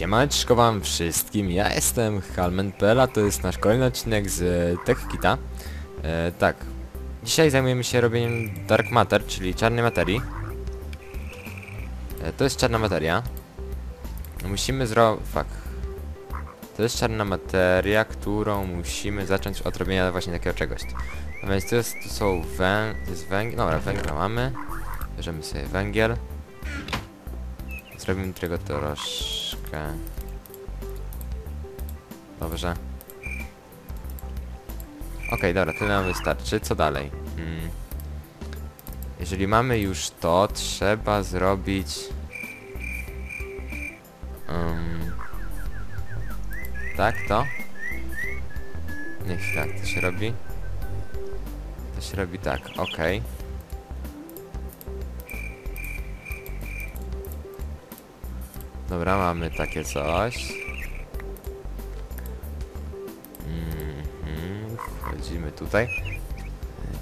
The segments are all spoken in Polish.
Siemaneczko wam wszystkim, ja jestem Halmen.pl, to jest nasz kolejny odcinek z e, TechKita. E, tak, dzisiaj zajmujemy się robieniem Dark Matter, czyli czarnej materii. E, to jest czarna materia. Musimy zro... fuck. To jest czarna materia, którą musimy zacząć od robienia właśnie takiego czegoś. A więc to, jest, to są wę... to jest węgiel, dobra, węgla mamy. Bierzemy sobie węgiel. Zrobimy tego troszkę. Dobrze. Okej, dobra, tyle nam wystarczy. Co dalej? Hmm. Jeżeli mamy już to, trzeba zrobić... Um, tak, to? Niech tak, to się robi. To się robi tak, okej. Dobra, mamy takie coś. Mhm, wchodzimy tutaj.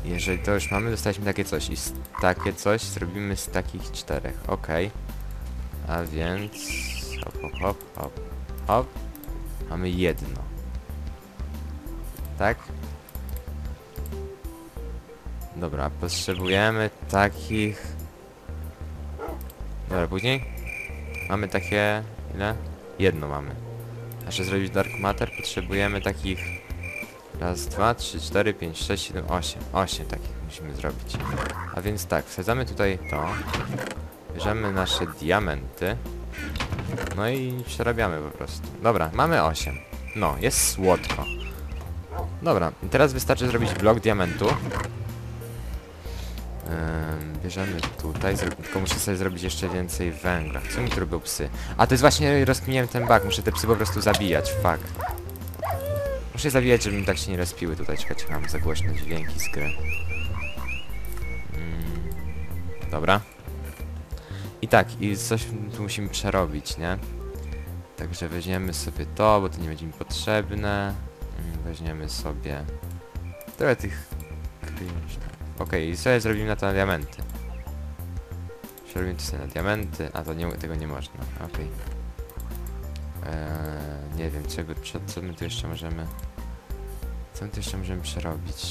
Jeżeli to już mamy, dostaliśmy takie coś i takie coś zrobimy z takich czterech. Ok. A więc... Hop, hop, hop, hop, hop. Mamy jedno. Tak? Dobra, potrzebujemy takich... Dobra, później? Mamy takie... ile? Jedno mamy. A żeby zrobić Dark Matter potrzebujemy takich... Raz, dwa, trzy, cztery, pięć, sześć, siedem, osiem. Osiem takich musimy zrobić. A więc tak, wsadzamy tutaj to. Bierzemy nasze diamenty. No i przerabiamy po prostu. Dobra, mamy osiem. No, jest słodko. Dobra, teraz wystarczy zrobić blok diamentu. Bierzemy tutaj, tylko muszę sobie zrobić jeszcze więcej węgla. Co mi tu robią psy? A to jest właśnie, rozkminiłem ten bug, muszę te psy po prostu zabijać, fuck. Muszę je zabijać, żeby mi tak się nie rozpiły tutaj, czekajcie, mam za głośne dźwięki z gry. Mm, dobra. I tak, i coś tu musimy przerobić, nie? Także weźmiemy sobie to, bo to nie będzie mi potrzebne. Mm, Weźmiemy sobie trochę tych kryształów. Okej, i sobie zrobimy na to na diamenty. Przerobimy to sobie na diamenty, a to nie, tego nie można. Okej. Eee, nie wiem, czego, co, co my tu jeszcze możemy... Co my tu jeszcze możemy przerobić?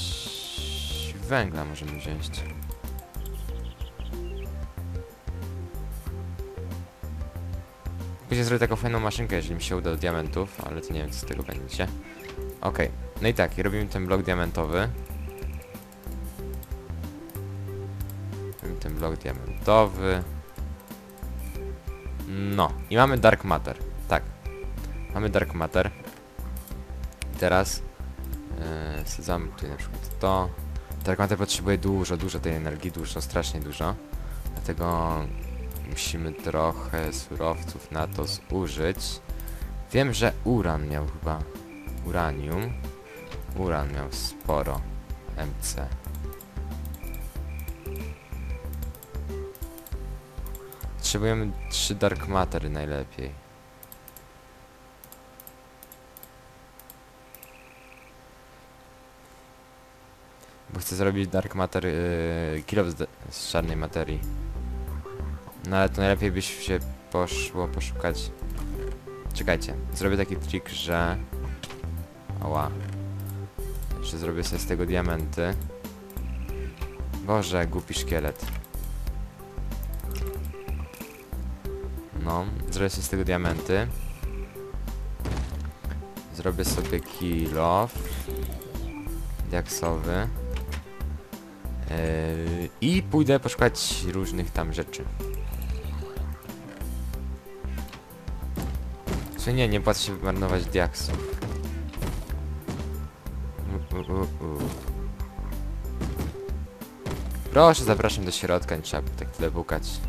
Węgla możemy wziąć. Później zrobię taką fajną maszynkę, jeżeli mi się uda do diamentów, ale to nie wiem, co z tego będzie. Okej, no i tak, robimy ten blok diamentowy. Blok diamentowy. No, i mamy Dark Matter. Tak. Mamy Dark Matter. I teraz yy, wsadzamy tutaj na przykład to. Dark Matter potrzebuje dużo, dużo tej energii, dużo, strasznie dużo. Dlatego musimy trochę surowców na to zużyć. Wiem, że uran miał chyba. Uranium. Uran miał sporo. MC. Potrzebujemy trzy Dark Mattery najlepiej. Bo chcę zrobić Dark Matter yy, kill z, z czarnej materii. No ale to najlepiej by się poszło poszukać. Czekajcie, zrobię taki trik, że... Ała. Jeszcze zrobię sobie z tego diamenty. Boże, głupi szkielet. No, zrobię sobie z tego diamenty. Zrobię sobie kill off. Diaksowy. Yy, I pójdę poszukać różnych tam rzeczy. Czy nie, nie płacę się marnować diaksów. U, u, u. Proszę, zapraszam do środka, nie trzeba tak tyle bukać.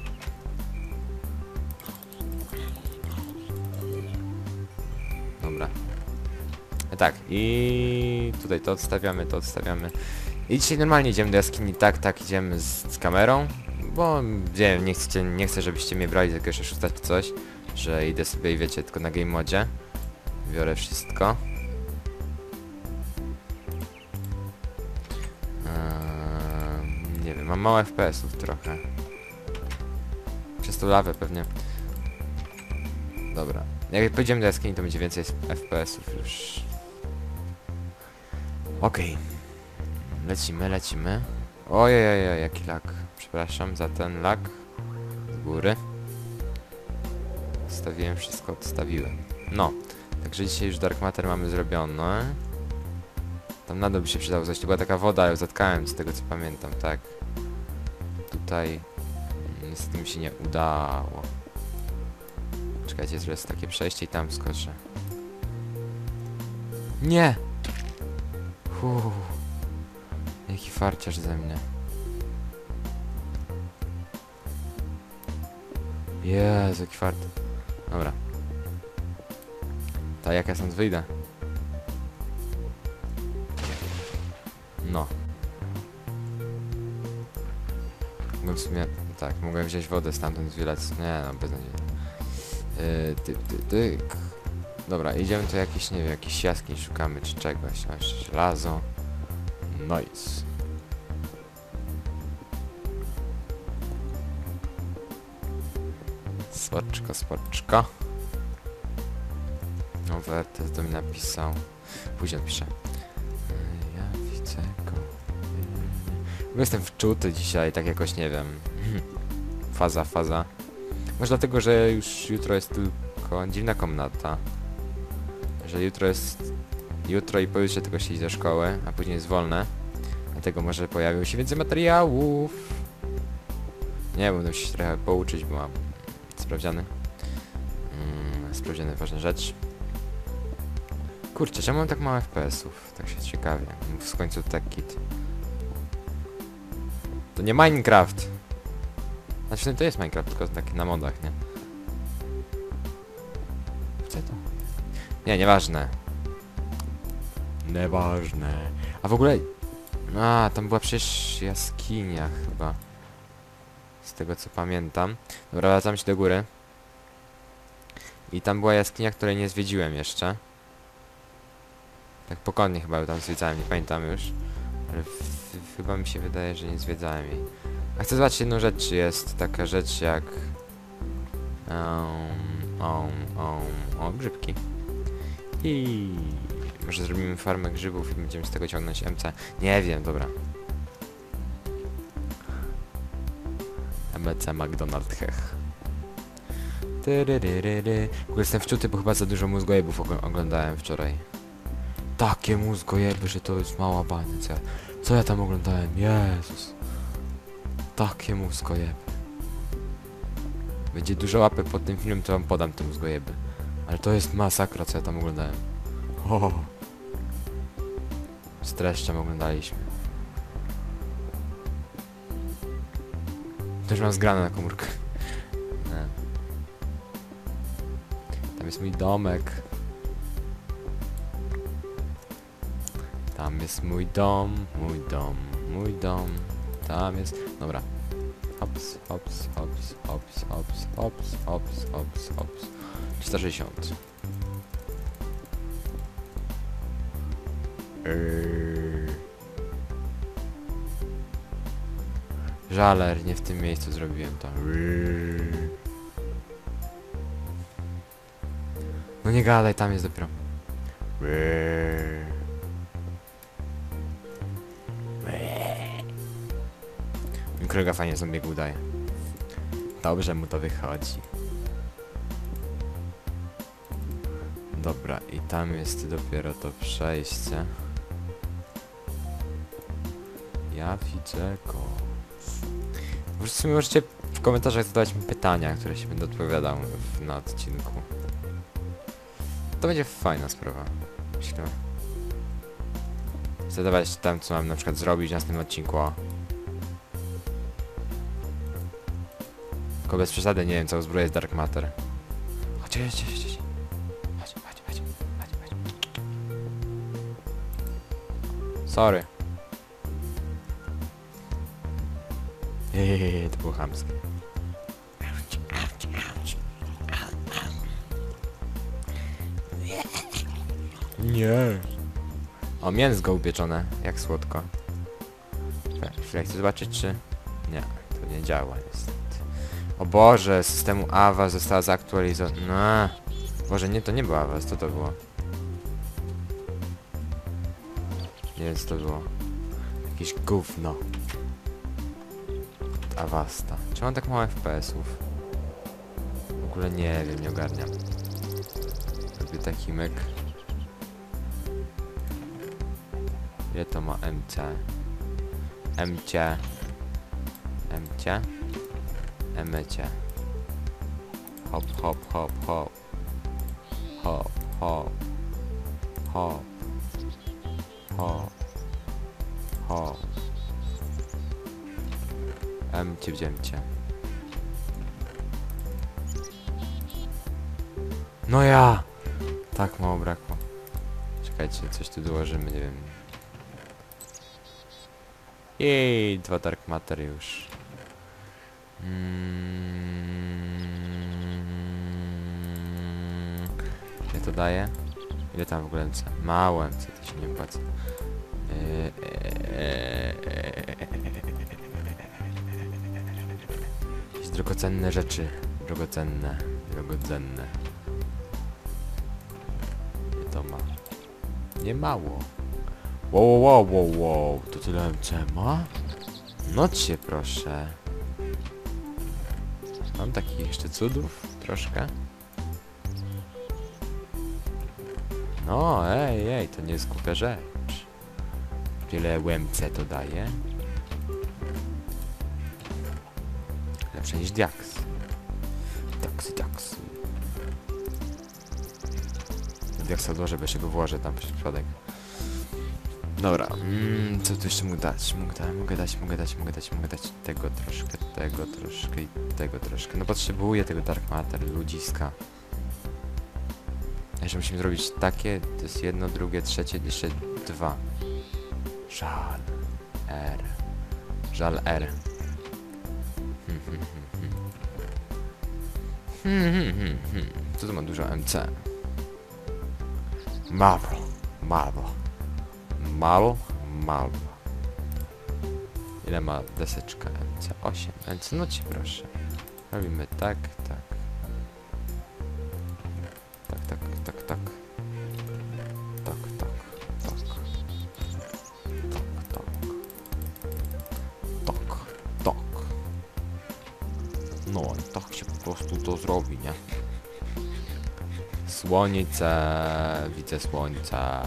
Tak, i tutaj to odstawiamy, to odstawiamy. I dzisiaj normalnie idziemy do jaskini, tak, tak, idziemy z, z kamerą, bo wiem, nie, chcecie, nie chcę, żebyście mnie brali jakiegoś oszusta czy coś, że idę sobie i wiecie, tylko na game modzie. Biorę wszystko. Eee, nie wiem, mam mało FPS-ów trochę. Przez tą lawę pewnie. Dobra. Jak pójdziemy do jaskini, to będzie więcej FPS-ów już. Okej. Lecimy, lecimy. Ojej, jaki lag. Przepraszam za ten lag. Z góry. Stawiłem wszystko, odstawiłem. No. Także dzisiaj już Dark Matter mamy zrobione. Tam na by się przydało. To była taka woda, ale zatkałem z tego co pamiętam, tak. Tutaj niestety mi się nie udało. Czekajcie, jest takie przejście i tam skoczę. Nie! Uuu. Jaki farciarz ze mnie. Jezu, jaki fart. Dobra. To jak ja stąd wyjdę? No. Mogłem w sumie... Tak, mogłem wziąć wodę stamtąd wylec. Nie no, beznadziejnie. Yy, tyk, tyk, tyk. Dobra, idziemy tu jakiś, nie wiem, jakiś jaskiń szukamy, czy czegoś. No, jeszcze żelazo. Nice. Spoczko, spoczko. No, Wertes to mi napisał. Później piszę. Ja widzę go. Bo jestem wczuty dzisiaj, tak jakoś nie wiem. Faza, faza. Może dlatego, że już jutro jest tylko dziwna komnata. Że jutro jest... Jutro i pojutrze tylko się do szkoły, a później jest wolne. Dlatego może pojawią się więcej materiałów. Nie, będę się trochę pouczyć, bo mam sprawdziany. Mm, sprawdziany ważna rzecz. Kurczę, czemu mam tak mało FPS-ów? Tak się ciekawie. W końcu tak kit. To nie Minecraft! Znaczy to jest Minecraft, tylko taki na modach, nie? Nie, nieważne. Nieważne. A w ogóle... A, tam była przecież jaskinia chyba. Z tego co pamiętam. Dobra, wracam się do góry. I tam była jaskinia, której nie zwiedziłem jeszcze. Tak pokątnie chyba tam zwiedzałem, nie pamiętam już. Ale chyba mi się wydaje, że nie zwiedzałem jej. A chcę zobaczyć jedną rzecz, czy jest taka rzecz jak... Um, um, um, o, grzybki. I może zrobimy farmę grzybów i będziemy z tego ciągnąć MC. Nie wiem, dobra. MC McDonald Hech. W ogóle jestem wczuty, bo chyba za dużo mózgojebów ogl- oglądałem wczoraj. Takie mózgojeby, że to jest mała bania. Co ja, tam oglądałem? Jezus. Takie mózgojeby. Będzie dużo łapek pod tym filmem, to wam podam te mózgojeby. Ale to jest masakra, co ja tam oglądałem. O. Z treszczem oglądaliśmy. Też mam zgrane na komórkę. Nie. Tam jest mój domek. Tam jest mój dom, mój dom, mój dom. Tam jest... Dobra. Hops, hops, hops, hops, hops, hops, hops, hops, hops. 360. Eee. Żaler, nie w tym miejscu zrobiłem to. Eee. No nie gadaj, tam jest dopiero. Eee. Mikroga fajnie zombie udaje. Dobrze mu to wychodzi. Dobra, i tam jest dopiero to przejście. Ja widzę go. Prostu możecie w komentarzach zadawać mi pytania, które się będę odpowiadał w, na odcinku. To będzie fajna sprawa. Myślę. Zadawać tam, co mam na przykład zrobić w następnym odcinku. Tylko bez przesady, nie wiem, co uzbroję jest Dark Matter. Chodź, chodź, chodź, chodź. Chodź, chodź, chodź, chodź, chodź. Sorry. Jejeje, to było chamskie. Nie. O, mięsko upieczone, jak słodko. Chwilę, chcę zobaczyć, czy... Nie, to nie działa niestety. O Boże, systemu AWA została zaktualizowana. Boże, nie, to nie była was, co to było? Co to było. Jakieś gówno. Avasta. Czy mam tak mało FPS-ów? W ogóle nie wiem, nie ogarniam. Robię taki myk. Ile to ma MC? MC. MC. MC. Hop, hop, hop, hop. Hop, hop. Hop. Hop. Hop. MC wzięcie. No ja! Tak mało brakło. Czekajcie, coś tu dołożymy, nie wiem. Jej, dwa Dark Matter już. Mm, Ile to daje? Ile tam w ogóle MC? Mało MC, to się nie opłaca. Jakieś drogocenne rzeczy. Drogocenne. Drogocenne. Ile to ma? Nie mało. Wow, wow, wow, wow. To tyle MC ma? No cię proszę. Mam takich jeszcze cudów? Troszkę. No, ej, ej, to nie jest głupia rzecz. Tyle łemce to daje. Lepsze niż Diax. Diaksy, Diaksy. Diaksa odłożę, bo jeszcze go włożę tam przez przypadek. Dobra, mm, co tu jeszcze mógł dać? Mógł dać, mogę dać, mogę dać, mogę dać, mogę dać tego troszkę, tego troszkę i tego troszkę. No potrzebuję tego Dark Matter, ludziska. Jeszcze musimy zrobić takie, to jest jedno, drugie, trzecie, jeszcze dwa. Żal. R. Żal R. Co to ma dużo MC? Marvel. Marvel. Mal, mal. Ile ma deseczka MC? 8. MC, no ci proszę. Robimy tak, tak. Tak, tak, tak, tak. Tak, tak, tak. Tak, tak. Tak, tak. No i tak się po prostu to zrobi, nie? Słońce, widzę słońce.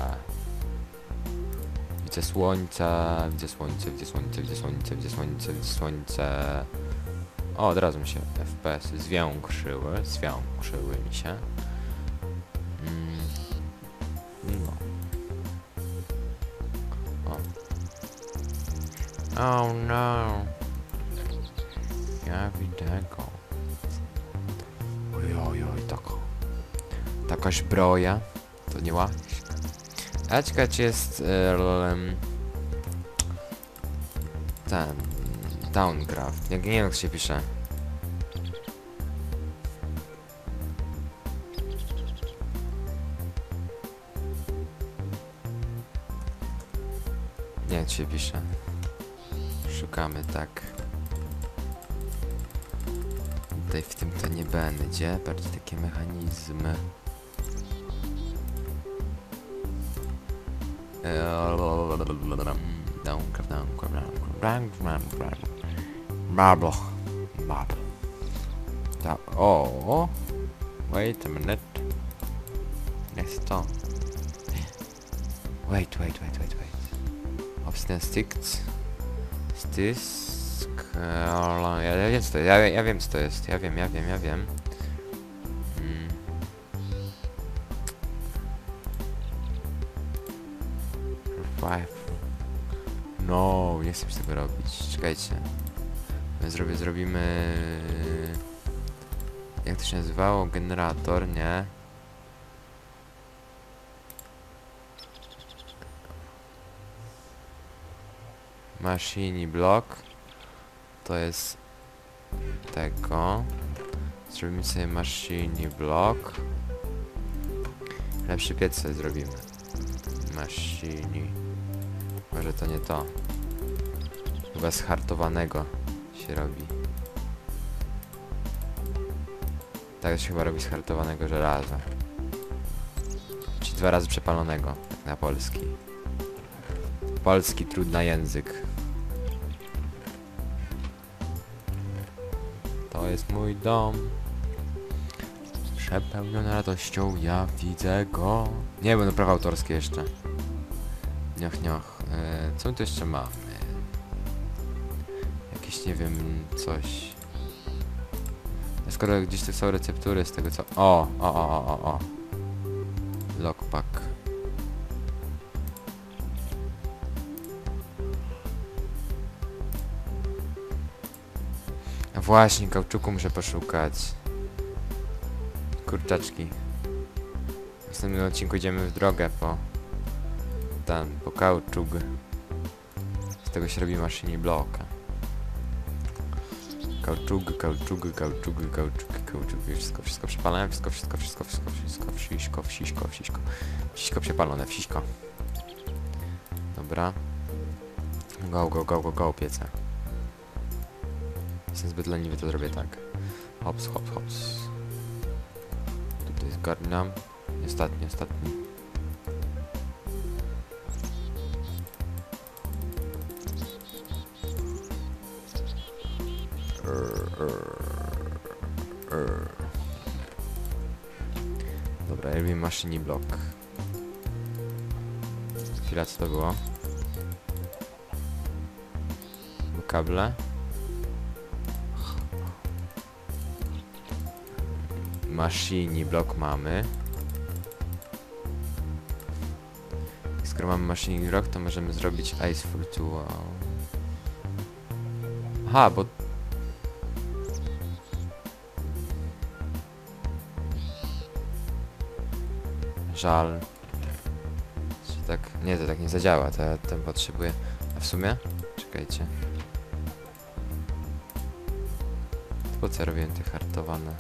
Widzę słońca, widzę słońce, widzę słońce, widzę słońce, widzę słońce, widzę słońce. O, od razu mi się FPS zwiększyły, zwiększyły mi się. Mm. No. O. Oh no. Ja widzę go. Ojojoj, taka. Taka zbroja. To nie łaś. A ciekawe czy jest em, ten Downcraft. Nie, nie wiem jak się pisze. Nie jak się pisze. Szukamy tak. Tutaj w tym to nie będzie. Bardziej takie mechanizmy. Downcraft, downcraft, downcraft, Marble. Marble. Da oh. Wait a minute. Jest to. Wait, wait, wait, wait, wait. Obsidian sticks. Stisk. Ja, ja wiem co to jest. Ja, ja wiem co to jest. Ja wiem, ja wiem, ja wiem. Nie chcę już tego robić. Czekajcie. Zrobię, zrobimy... Jak to się nazywało? Generator, nie? Machine block. To jest tego. Zrobimy sobie machine block. Lepszy piec sobie zrobimy. Machine. Może to nie to. Chyba z hartowanego się robi. Tak się chyba robi z hartowanego żelaza. dwa razy przepalonego, tak na polski. Polski trudny język. To jest mój dom. Przepełniony radością, ja widzę go. Nie, będą prawa autorskie jeszcze. Nioch, nioch. E, co my tu jeszcze mamy? Nie wiem, coś. Skoro gdzieś tu są receptury z tego co... O, o, o, o, o, o. Lockpack. A właśnie, kauczuku muszę poszukać. Kurczaczki. W następnym odcinku idziemy w drogę po... Ten, po kauczuk. Z tego się robi maszyni bloka. Kauczuk, kauczuk, kauczuk, kauczuk, kauczuk. Wszystko, wszystko przepalone, wszystko, wszystko, wszystko, wszystko, wszystko, wsiśko, wsiśko, wsiśko. Wsiśko przepalone, wsiśko. Dobra. Go, go, go, go, go, piece. Jestem zbyt leniwy, to zrobię tak. Hops, hops, hops. Tutaj zgarniam. Ostatni, ostatni. Maszyni blok. Chwila, co to było? Kable. Machine blok mamy. Skoro mamy machine block, to możemy zrobić Ice Virtual. Aha, bo... Żal. Tak... Nie, to tak nie zadziała, to ja ten potrzebuję... A w sumie? Czekajcie. Po co robiłem te hartowane?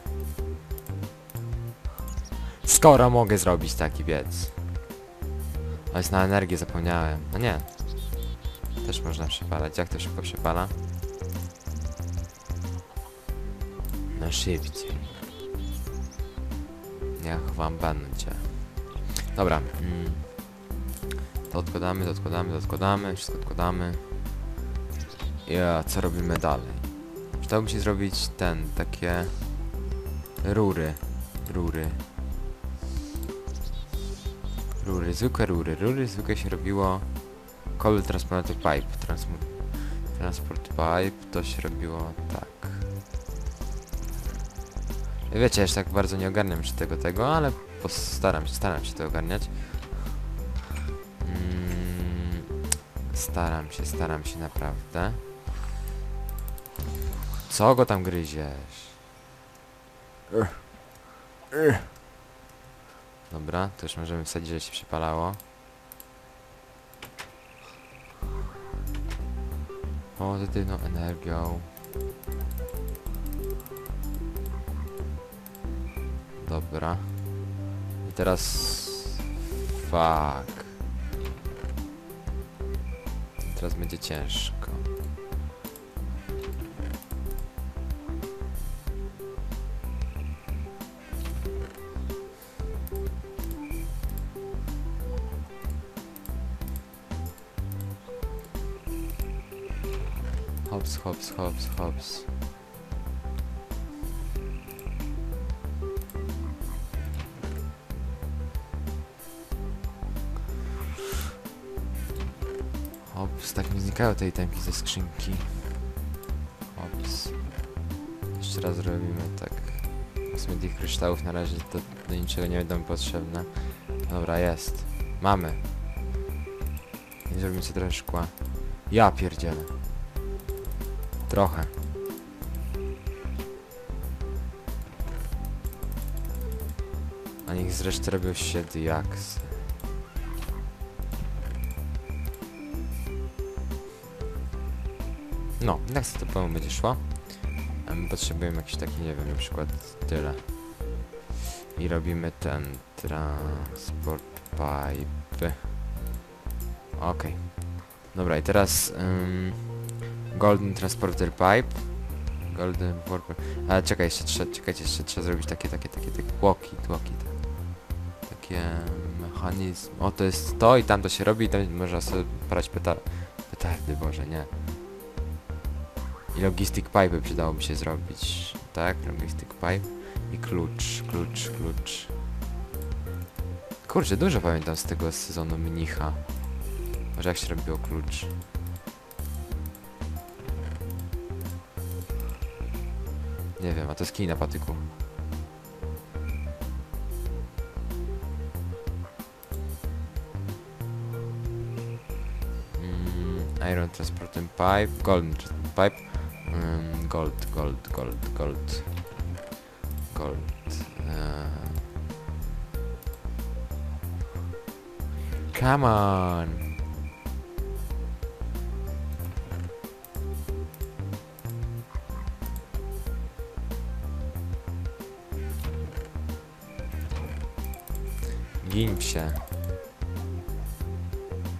Skoro mogę zrobić taki biec. A jest na energię, zapomniałem. No nie. Też można przepalać. Jak to szybko przepala? Na szybciej. Niech wam będzie. Dobra. Mm. To odkładamy, to odkładamy, to odkładamy. Wszystko odkładamy. I a, co robimy dalej? Przydałoby się zrobić ten, takie... Rury. Rury. Rury, zwykłe rury. Rury zwykle się robiło Cold Transport Pipe. Transmu transport Pipe to się robiło tak. Wiecie, ja tak bardzo nie ogarniam się tego tego, ale postaram się, staram się to ogarniać. Mm, staram się, staram się naprawdę. Co go tam gryziesz? Dobra, to już możemy wsadzić, że się przypalało. Pozytywną energią. Dobra. I teraz... Fuck. Teraz będzie ciężko. Te itemki ze skrzynki. Hops. Jeszcze raz robimy tak. Sumie tych kryształów na razie do, do niczego nie będą potrzebne. Dobra, jest. Mamy. I zrobimy sobie trochę szkła. Ja pierdzielę. Trochę. A niech zresztą robią się diaksy. No, jak to pełno będzie szło? A my potrzebujemy jakiś taki, nie wiem, na przykład tyle. I robimy ten transport pipe. Okej. Dobra, i teraz ym, Golden Transporter Pipe. Golden Warper. Ale czekaj, jeszcze trzeba, czekajcie, jeszcze trzeba zrobić takie, takie, takie, takie walkie, walkie. Takie... Mechanizm. O, to jest to i tam to się robi i tam można sobie parać petar petardy, boże, nie. I logistic pipe przydałoby się zrobić. Tak, logistic pipe. I klucz, klucz, klucz. Kurczę, dużo pamiętam z tego sezonu mnicha. Może jak się robiło klucz. Nie wiem, a to jest kij na patyku. Mm, iron transporting pipe, golden transporting pipe, gold, gold, gold, gold, gold. Come on. Gin się.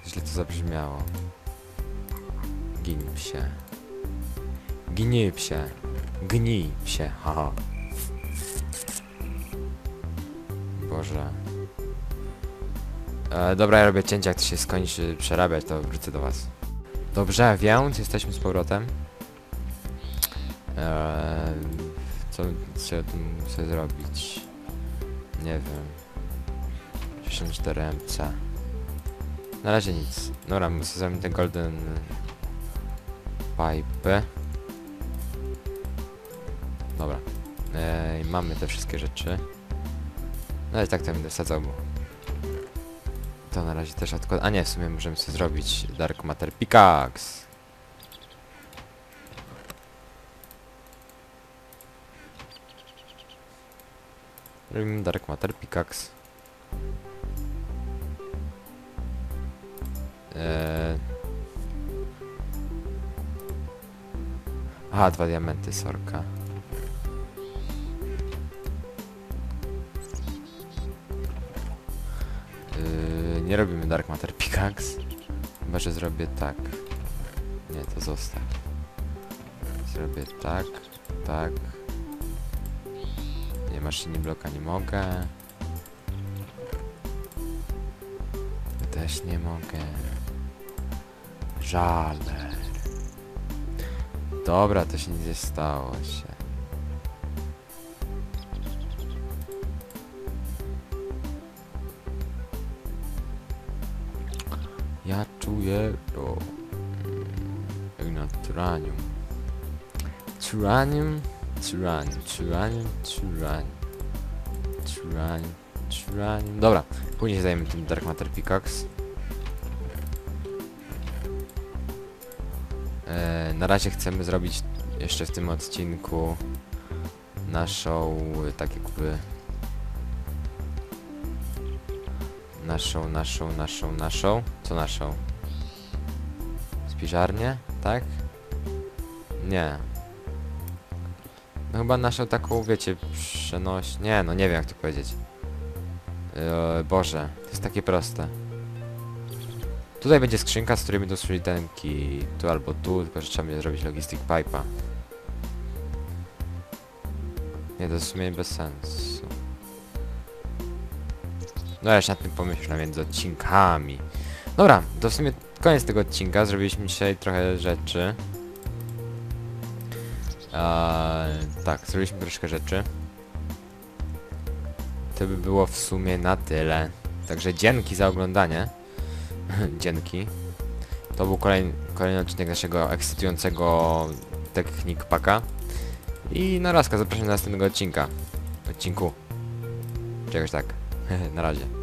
Źle to zabrzmiało. Gin się. Gnij się. Gnij się, haha. Boże. E, dobra, ja robię cięcie, jak to się skończy przerabiać, to wrócę do was. Dobrze, więc jesteśmy z powrotem. E, co co tu muszę zrobić? Nie wiem. 64 MC. Na razie nic. Dobra, muszę zrobić te golden pipe. Dobra. Ej, mamy te wszystkie rzeczy. No i tak to będę wsadzał, bo to na razie też odkładam. A nie, w sumie możemy sobie zrobić Dark Matter Pickaxe. Robimy Dark Matter Pickaxe. Eee... Aha, dwa diamenty, sorka. Nie robimy Dark Matter Pickaxe. Chyba, że zrobię tak. Nie, to zostaw. Zrobię tak, tak. Nie, maszyni bloka nie mogę. Też nie mogę. Żale. Dobra, to się nie stało się. Czuję to. mm, Jak na turanium. Turanium, turanium, turanium. Dobra, później zajmiemy tym Dark Matter Pickaxe. Na razie chcemy zrobić jeszcze w tym odcinku naszą, tak jakby naszą, naszą, naszą, naszą, co naszą? Spiżarnię, tak? Nie. No chyba naszą taką, wiecie, przenoś... Nie, no nie wiem jak to powiedzieć. E, Boże, to jest takie proste. Tutaj będzie skrzynka, z której będą szli tenki tu albo tu, tylko że trzeba będzie zrobić logistic pipe'a. Nie, to w sumie bez sensu. No jeszcze nad tym pomyślę między odcinkami. Dobra, to w sumie koniec tego odcinka. Zrobiliśmy dzisiaj trochę rzeczy. Eee, tak, zrobiliśmy troszkę rzeczy. To by było w sumie na tyle. Także dzięki za oglądanie. dzięki. To był kolejny, kolejny odcinek naszego ekscytującego technik paka. I na razka zapraszam do następnego odcinka. Odcinku. Czegoś tak. na razie.